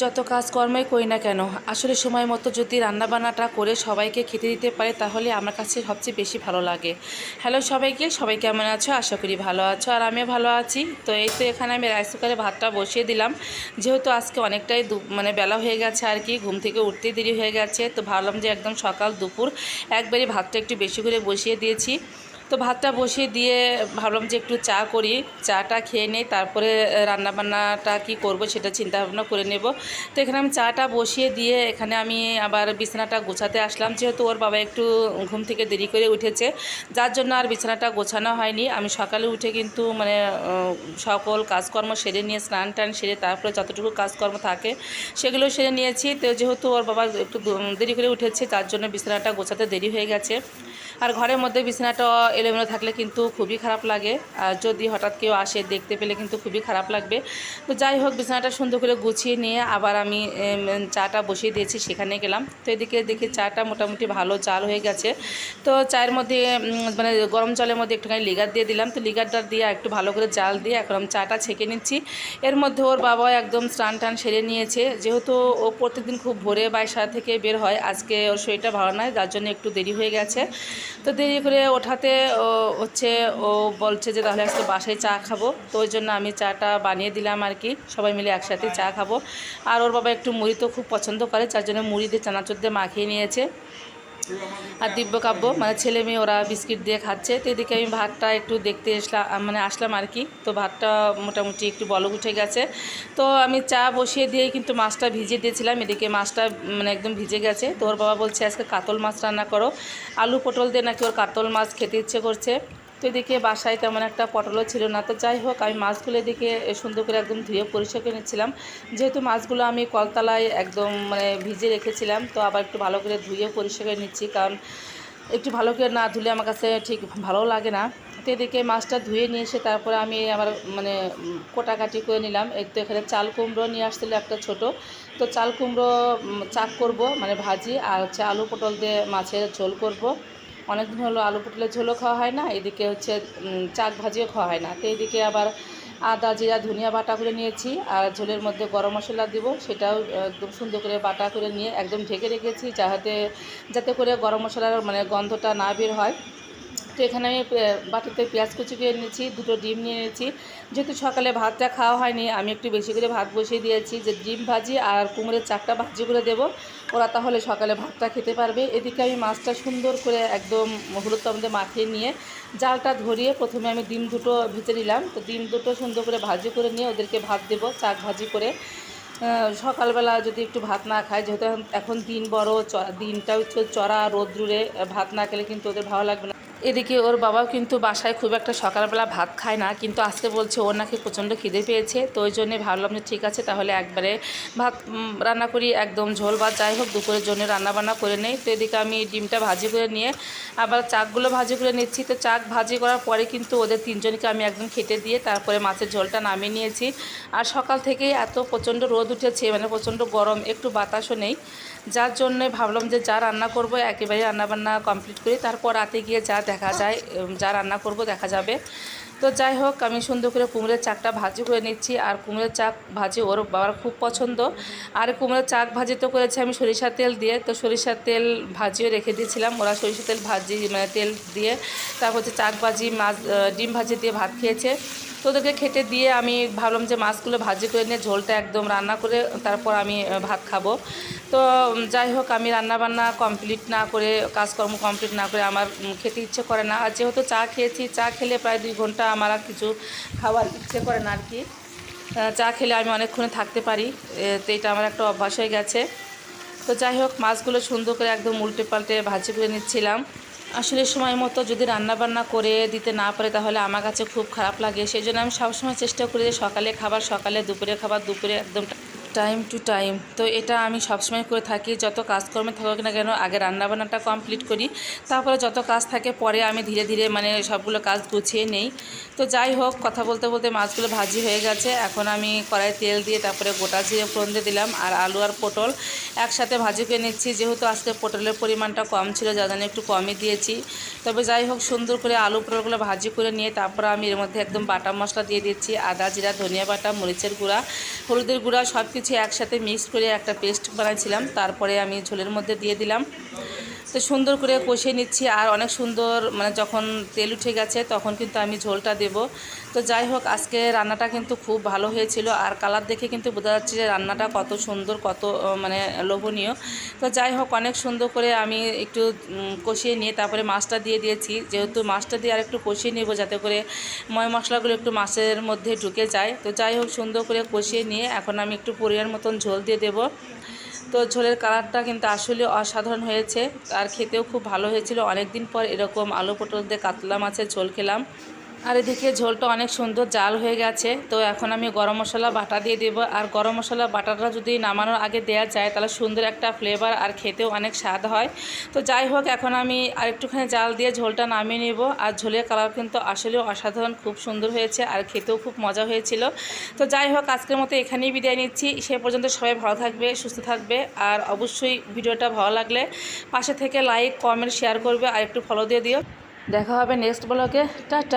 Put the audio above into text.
যত কাজকর্মই করি না কেন, আসলে সময় মতো যদি রান্নাবান্নাটা করে সবাইকে খেতে দিতে পারে, তাহলে আমার কাছে সবচেয়ে বেশি ভালো লাগে। হ্যালো সবাইকে, সবাই কেমন আছো? আশা করি ভালো আছো, আর আমিও ভালো আছি। তো এই তো এখানে আমি রাইস কুকারে ভাতটা বসিয়ে দিলাম। যেহেতু আজকে অনেকটাই মানে বেলা হয়ে গেছে আর কি, ঘুম থেকে উঠতে দেরি হয়ে গেছে, তো ভাবলাম যে একদম সকাল দুপুর একবারই ভাতটা একটু বেশি করে বসিয়ে দিয়েছি। তো ভাতটা বসিয়ে দিয়ে ভাবলাম যে একটু চা করি। চাটা খেয়ে নিই, তারপরে রান্নাবান্নাটা কি করব সেটা চিন্তা ভাবনা করে নেব। তো এখানে আমি চাটা বসিয়ে দিয়ে এখানে আমি আবার বিছানাটা গোছাতে আসলাম। যেহেতু ওর বাবা একটু ঘুম থেকে দেরি করে উঠেছে, যার জন্য আর বিছানাটা গোছানো হয়নি। আমি সকালে উঠে কিন্তু মানে সকল কাজকর্ম সেরে নিয়ে স্নান টান সেরে তারপরে যতটুকু কাজকর্ম থাকে সেগুলো সেরে নিয়েছি। তো যেহেতু ওর বাবা একটু দেরি করে উঠেছে, তার জন্য বিছানাটা গোছাতে দেরি হয়ে গেছে। আর ঘরের মধ্যে বিছানাটা এলোমেলো থাকলে কিন্তু খুবই খারাপ লাগে। আর যদি হঠাৎ কেউ আসে দেখতে পেলে কিন্তু খুবই খারাপ লাগবে। তো যাই হোক, বিছানাটা সুন্দর করে গুছিয়ে নিয়ে আবার আমি চাটা বসিয়ে দিয়েছি, সেখানে গেলাম। তো এদিকে দেখি চাটা মোটামুটি ভালো চাল হয়ে গেছে। তো চায়ের মধ্যে মানে গরম জলের মধ্যে একটুখানি লিগার দিয়ে দিলাম। তো লিগারটা দিয়ে একটু ভালো করে জাল দিয়ে এখন আমি চাটা ছেঁকে নিচ্ছি। এর মধ্যে ওর বাবা একদম স্নান টান সেরে নিয়েছে। যেহেতু ও প্রত্যেকদিন খুব ভোরে বাসা থেকে বের হয়, আজকে ওর শরীরটা ভালো নয়, যার জন্য একটু দেরি হয়ে গেছে। তো দেরি করে ওঠাতে ও হচ্ছে ও বলছে যে তাহলে আজকে বাসায় চা খাব। তো ওই জন্য আমি চাটা বানিয়ে দিলাম আর কি। সবাই মিলে একসাথে চা খাব। আর ওর বাবা একটু মুড়ি তো খুব পছন্দ করে, যার জন্য মুড়ি দিয়ে চানাচুর দিয়ে মাখিয়ে নিয়েছে। আর দিব্য কাব্য মানে ছেলে মেয়ে ওরা বিস্কিট দিয়ে খাচ্ছে। তো এদিকে আমি ভাতটা একটু দেখতে এসলাম মানে আসলাম আর কি। তো ভাতটা মোটামুটি একটু বলক উঠে গেছে। তো আমি চা বসিয়ে দিয়ে কিন্তু মাছটা ভিজিয়ে দিয়েছিলাম। এদিকে মাছটা মানে একদম ভিজে গেছে। তো ওর বাবা বলছে, আজকে কাতল মাছ রান্না করো। আলু পটল দিয়ে নাকি ওর কাতল মাছ খেতে ইচ্ছে করছে। তো এদিকে বাসায় তেমন একটা পটলও ছিল না। তো যাই হোক, আমি মাছগুলো এদিকে সুন্দর করে একদম ধুয়ে পরিষ্কার করে নিচ্ছিলাম। যেহেতু মাছগুলো আমি কলতলায় একদম মানে ভিজে রেখেছিলাম, তো আবার একটু ভালো করে ধুয়ে পরিষ্কার করে নিচ্ছি। কারণ একটু ভালো করে না ধুলে আমার কাছে ঠিক ভালো লাগে না। তো এদিকে মাছটা ধুয়ে নিয়ে এসে তারপরে আমি আমার মানে কোটাকাটি করে নিলাম। এই তো এখানে চাল কুমড়ো নিয়ে আসছিল একটা ছোট। তো চাল কুমড়ো চাক করব মানে ভাজি, আর হচ্ছে আলু পটল দিয়ে মাছের ঝোল করব। অনেকদিন হলো আলু পটলের ঝোলও খাওয়া হয় না, এদিকে হচ্ছে চাক ভাজিও খাওয়া হয় না। তো এদিকে আবার আদা, জিরা, ধনিয়া বাটা করে নিয়েছি, আর ঝোলের মধ্যে গরম মশলা দিব, সেটাও একদম সুন্দর করে বাটা করে নিয়ে একদম ঢেকে রেখেছি, যাহাতে, যাতে করে গরম মশলার মানে গন্ধটা না বের হয়। তো এখানে আমি বাটিতে পেঁয়াজ কুচি করে নিয়েছি, দুটো ডিম নিয়ে নিয়েছি। যেহেতু সকালে ভাতটা খাওয়া হয়নি, আমি একটু বেশি করে ভাত বসিয়ে দিয়েছি যে ডিম ভাজি আর কুমড়োর চারটা ভাজি করে দেবো। ওরা তাহলে সকালে ভাতটা খেতে পারবে। এদিকে আমি মাছটা সুন্দর করে একদম হলুদ মধ্যে মাখিয়ে নিয়ে জালটা ধরিয়ে প্রথমে আমি ডিম দুটো ভেজে নিলাম। তো ডিম দুটো সুন্দর করে ভাজি করে নিয়ে ওদেরকে ভাত দেবো চাক ভাজি করে। সকালবেলা যদি একটু ভাত না খায় যেহেতু এখন- দিন বড় দিনটা হচ্ছে চড়া রোদ্রুরে ভাত না খেলে কিন্তু ওদের ভালো লাগবে না। এদিকে ওর বাবাও কিন্তু বাসায় খুব একটা সকালবেলা ভাত খায় না, কিন্তু আজকে বলছে ওর নাকি প্রচণ্ড খিদে পেয়েছে, তো ওই জন্যে ভাবলাম যে ঠিক আছে তাহলে একবারে ভাত রান্না করি, একদম ঝোল ভাত যাই হোক, দুপুরের জন্য রান্না বান্না করে নেই, তো এদিকে আমি ডিমটা ভাজি করে নিয়ে আবার চাকগুলো ভাজি করে নিচ্ছি, তো চাক ভাজি করার পরে কিন্তু ওদের তিনজনকে আমি একদম খেতে দিয়ে তারপরে মাছের ঝোলটা নামিয়ে নিয়েছি, আর সকাল থেকেই এত প্রচণ্ড রোদ উঠেছে মানে প্রচণ্ড গরম, একটু বাতাসও নেই, যার জন্যে ভাবলাম যে যা রান্না করব একেবারে রান্নাবান্না কমপ্লিট করি, তারপর রাতে গিয়ে যা দেখা যায় যা রান্না করব দেখা যাবে। তো যাই হোক, আমি সুন্দর করে কুমড়ের চাকটা ভাজি করে নিচ্ছি। আর কুমড়ের চাক ভাজি ওর বাবার খুব পছন্দ। আর কুমড়ের চাক ভাজি তো করেছি আমি সরিষার তেল দিয়ে। তো সরিষার তেল ভাজিও রেখে দিয়েছিলাম। ওরা সরিষার তেল ভাজি মানে তেল দিয়ে তারপর হচ্ছে চাক ভাজি, মাছ ডিম ভাজি দিয়ে ভাত খেয়েছে। তো ওদেরকে খেতে দিয়ে আমি ভাবলাম যে মাছগুলো ভাজি করে নিয়ে ঝোলটা একদম রান্না করে তারপর আমি ভাত খাব। তো যাই হোক, আমি রান্না বান্না কমপ্লিট না করে, কাজকর্ম কমপ্লিট না করে আমার খেতে ইচ্ছে করে না। আর যেহেতু চা খেয়েছি, চা খেলে প্রায় দুই ঘণ্টা আমার আর কিছু খাওয়ার ইচ্ছে করে না আর কি চা খেলে আমি অনেকক্ষণে থাকতে পারি তো এটা আমার একটা অভ্যাস হয়ে গেছে। তো যাই হোক, মাছগুলো সুন্দর করে একদম উল্টে পাল্টে ভাজি করে নিচ্ছিলাম। আসলে সময় মতো যদি রান্না বান্না করে দিতে না পারে, তাহলে আমার কাছে খুব খারাপ লাগে। সেই জন্য আমি সবসময় চেষ্টা করি যে সকালে খাবার সকালে, দুপুরে খাবার দুপুরে একদম টাইম টু টাইম তো এটা আমি সবসময় করে থাকি, যত কাজকর্মে থাকুক না কেন, আগে রান্নাবান্নাটা কমপ্লিট করি, তারপরে যত কাজ থাকে, পরে আমি ধীরে ধীরে মানে সবগুলো কাজ গুছিয়ে নেই। তো যাই হোক, কথা বলতে বলতে মাছগুলো ভাজি হয়ে গেছে, এখন আমি কড়াই তেল দিয়ে তারপরে গোটা জিরে ফোড়ন দিয়ে দিলাম, আর আলু আর পটল একসাথে ভাজি করে নিচ্ছি, যেহেতু আজকে পটলের পরিমাণটা কম ছিল, যার জন্য একটু কমই দিয়েছি। তবে যাই হোক, সুন্দর করে আলু পটলগুলো ভাজি করে নিয়ে তারপর আমি এর মধ্যে একদম বাটা মশলা দিয়ে দিচ্ছি, আদা জিরা, ধনিয়া বাটা, মরিচের গুঁড়া, হলুদের গুঁড়া সব কিছু কিছু একসাথে মিক্স করে একটা পেস্ট বানাইছিলাম। তারপরে আমি ঝোলের মধ্যে দিয়ে দিলাম। তো সুন্দর করে কষিয়ে নিচ্ছি আর অনেক সুন্দর মানে যখন তেল উঠে গেছে তখন কিন্তু আমি ঝোলটা দেব। তো যাই হোক, আজকে রান্নাটা কিন্তু খুব ভালো হয়েছিল আর কালার দেখে কিন্তু বোঝা যাচ্ছে যে রান্নাটা কত সুন্দর, কত মানে লোভনীয়। তো যাই হোক, অনেক সুন্দর করে আমি একটু কষিয়ে নিয়ে তারপরে মাছটা দিয়ে দিয়েছি। যেহেতু মাছটা দিয়ে আর একটু কষিয়ে নেব যাতে করে ময় মশলাগুলো একটু মাছের মধ্যে ঢুকে যায়। তো যাই হোক, সুন্দর করে কষিয়ে নিয়ে এখন আমি একটু পরিমাণ মতন ঝোল দিয়ে দেবো। তো ঝোলের কালারটা কিন্তু আসলে অসাধারণ হয়েছে। আর খেতেও খুব ভালো হয়েছিল। অনেক দিন পর এরকম আলু পটল দিয়ে কাতলা মাছের ঝোল খেলাম। আর এদিকে ঝোলটা অনেক সুন্দর জাল হয়ে গেছে। তো এখন আমি গরম মশলা, বাটা দিয়ে দেবো। আর গরম মশলা, বাটাটা যদি নামানোর আগে দেওয়া যায়, তাহলে সুন্দর একটা ফ্লেভার আর খেতেও অনেক স্বাদ হয়। তো যাই হোক, এখন আমি আরেকটুখানি জাল দিয়ে ঝোলটা নামিয়ে নেব। আর ঝোলের কালার কিন্তু আসলেও অসাধারণ, খুব সুন্দর হয়েছে আর খেতেও খুব মজা হয়েছিল। তো যাই হোক, আজকের মতো এখানেই বিদায় নিচ্ছি। সে পর্যন্ত সবাই ভালো থাকবে, সুস্থ থাকবে। আর অবশ্যই ভিডিওটা ভালো লাগলে পাশে থেকে লাইক কমেন্ট শেয়ার করবে। আর একটু ফলো দিয়ে দিও। দেখা হবে নেক্সট ব্লগে টাটা।